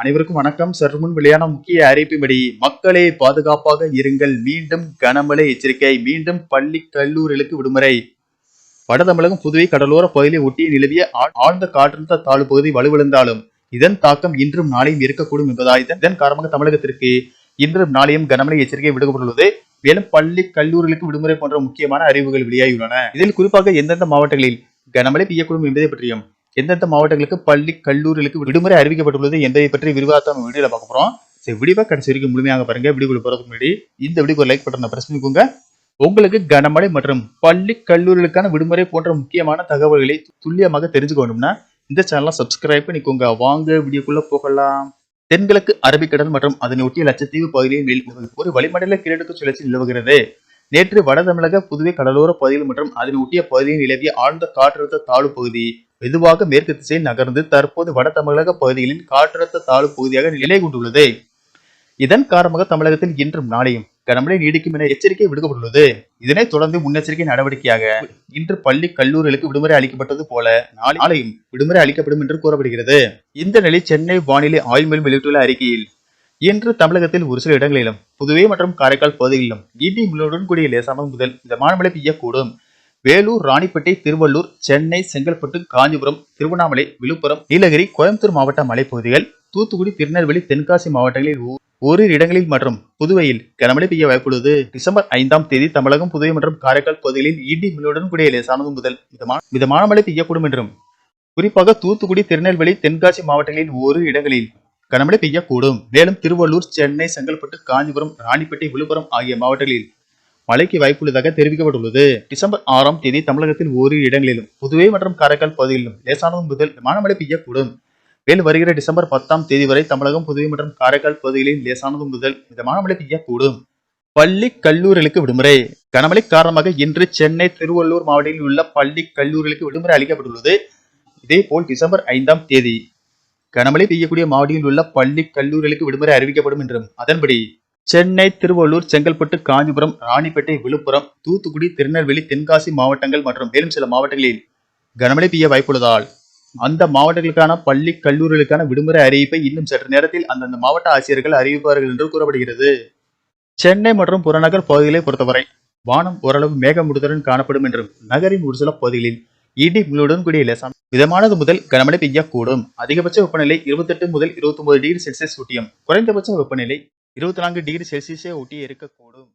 அனைவருக்கும் வணக்கம். சற்று முன் வெளியான முக்கிய அறிவிப்பின்படி மக்களே பாதுகாப்பாக இருங்கள். மீண்டும் கனமழை எச்சரிக்கை. மீண்டும் பள்ளி கல்லூரிகளுக்கு விடுமுறை. வட தமிழகம் புதுவை கடலோர பகுதியை ஒட்டிய நிலவிய ஆழ்ந்த காற்றழுத்த தாழ்வு பகுதி வலுவிழந்தாலும் இதன் தாக்கம் இன்றும் நாளையும் இருக்கக்கூடும் என்பதால் இதன் காரணமாக தமிழகத்திற்கு இன்றும் நாளையும் கனமழை எச்சரிக்கை விடுக்கப்பட்டுள்ளது. மேலும் பள்ளி கல்லூரிகளுக்கு விடுமுறை போன்ற முக்கியமான அறிவுகள் வெளியாகியுள்ளன. இதில் குறிப்பாக எந்தெந்த மாவட்டங்களில் கனமழை பெய்யக்கூடும் என்பதை பற்றியும் எந்தெந்த மாவட்டங்களுக்கு பள்ளி கல்லூரிகளுக்கு விடுமுறை அறிவிக்கப்பட்டுள்ளது என்பதை பற்றி விரிவாக நம்ம வீடியோல பார்க்க போறோம். சரி விடிவா கடைசி வரைக்கும் முழுமையாக பாருங்க. வீடியோக்குள்ள போறதுக்கு முன்னாடி இந்த வீடியோக்கு லைக் பட்டனை பிரஸ் பண்ணிக்கோங்க. உங்களுக்கு கனமழை மற்றும் பள்ளி கல்லூரிகளுக்கான விடுமுறை போன்ற முக்கியமான தகவல்களை துல்லியமாக தெரிஞ்சுக்கணும்னா இந்த சேனலை சப்ஸ்கிரைப் பண்ணிக்கோங்க. வாங்க வீடியோக்குள்ள போகலாம். தென்கிழக்கு அரபிக்கடல் மற்றும் அதனை ஒட்டிய லட்சத்தீவு பகுதியில் மேல் ஒரு வளிமண்டல கிழக்கு சுழற்சி நிலவுகிறது. நேற்று வட தமிழக புதுவை கடலோர பகுதிகள் மற்றும் அதனை ஒட்டிய பகுதியில் நிலவிய ஆழ்ந்த காற்றழுத்த தாழ்வு பகுதி மெதுவாக மேற்கு திசையில் நகர்ந்து தற்போது வட தமிழக பகுதிகளின் காற்றழுத்த தாழ்வு பகுதியாக நிலை கொண்டுள்ளது. இதன் காரணமாக தமிழகத்தில் இன்றும் நாளையும் கனமழை நீடிக்கும் என எச்சரிக்கை விடுக்கப்பட்டுள்ளது. இதனைத் தொடர்ந்து முன்னெச்சரிக்கை நடவடிக்கையாக இன்று பள்ளி கல்லூரிகளுக்கு விடுமுறை அளிக்கப்பட்டது போல நாளையும் விடுமுறை அளிக்கப்படும் என்று கூறப்படுகிறது. இந்த நிலை சென்னை வானிலை ஆய்வு மையம் வெளியிட்டுள்ள அறிக்கையில் இன்று தமிழகத்தில் ஒரு சில இடங்களிலும் புதுவை மற்றும் காரைக்கால் பகுதிகளிலும் இடி மின்னலுடன் கூடிய லேசான முதல் மிதமான மழை பெய்யக்கூடும். வேலூர் ராணிப்பேட்டை திருவள்ளூர் சென்னை செங்கல்பட்டு காஞ்சிபுரம் திருவண்ணாமலை விழுப்புரம் நீலகிரி கோயம்புத்தூர் மாவட்ட மலைப்பகுதிகள் தூத்துக்குடி திருநெல்வேலி தென்காசி மாவட்டங்களில் ஓரிரு இடங்களில் மற்றும் புதுவையில் கனமழை பெய்ய வாய்ப்புள்ளது. டிசம்பர் ஐந்தாம் தேதி தமிழகம் புதுவை மற்றும் காரைக்கால் பகுதிகளில் இடி மின்னலுடன் கூடிய லேசானது முதல் மிதமான மிதமான மழை பெய்யக்கூடும் என்றும் குறிப்பாக தூத்துக்குடி திருநெல்வேலி தென்காசி மாவட்டங்களில் ஓரிரு இடங்களில் கனமழை பெய்யக்கூடும். மேலும் திருவள்ளூர் சென்னை செங்கல்பட்டு காஞ்சிபுரம் ராணிப்பேட்டை விழுப்புரம் ஆகிய மாவட்டங்களில் மழைக்கு வாய்ப்புள்ளதாக தெரிவிக்கப்பட்டுள்ளது. டிசம்பர் ஆறாம் தேதி தமிழகத்தில் ஓரிரு இடங்களிலும் புதுவை மற்றும் காரைக்கால் பகுதிகளிலும் லேசானது முதல் மழை பெய்யக்கூடும். மேலும் வருகிற டிசம்பர் பத்தாம் தேதி வரை தமிழகம் புதுவை மற்றும் காரைக்கால் பகுதிகளில் லேசானது முதல் மிதமான மழை பெய்யக்கூடும். பள்ளி கல்லூரிகளுக்கு விடுமுறை. கனமழை காரணமாக இன்று சென்னை திருவள்ளூர் மாவட்டத்தில் உள்ள பள்ளி கல்லூரிகளுக்கு விடுமுறை அளிக்கப்பட்டுள்ளது. இதே போல் டிசம்பர் ஐந்தாம் தேதி கனமழை பெய்யக்கூடிய மாவட்டத்தில் உள்ள பள்ளி கல்லூரிகளுக்கு விடுமுறை அறிவிக்கப்படும் என்றும் அதன்படி சென்னை திருவள்ளூர் செங்கல்பட்டு காஞ்சிபுரம் ராணிப்பேட்டை விழுப்புரம் தூத்துக்குடி திருநெல்வேலி தென்காசி மாவட்டங்கள் மற்றும் மேலும் சில மாவட்டங்களில் கனமழை பெய்ய வாய்ப்புள்ளதால் அந்த மாவட்டங்களுக்கான பள்ளி கல்லூரிகளுக்கான விடுமுறை அறிவிப்பை இன்னும் சற்று நேரத்தில் அந்தந்த மாவட்ட ஆசிரியர்கள் அறிவிப்பார்கள் என்று கூறப்படுகிறது. சென்னை மற்றும் புறநகர் பகுதிகளை பொறுத்தவரை வானம் ஓரளவு மேகமூட்டத்துடன் காணப்படும் என்றும் நகரின் ஒரு சில பகுதிகளில் இடி மின்னலுடன் கூடிய லேசான மிதமானது முதல் கனமழை பெய்யக்கூடும். அதிகபட்ச வெப்பநிலை 28 முதல் 29 டிகிரி செல்சியஸ் ஒட்டியும் குறைந்தபட்ச வெப்பநிலை இருபத்தி நான்கு டிகிரி செல்சியஸை ஒட்டி இருக்கக்கூடும்.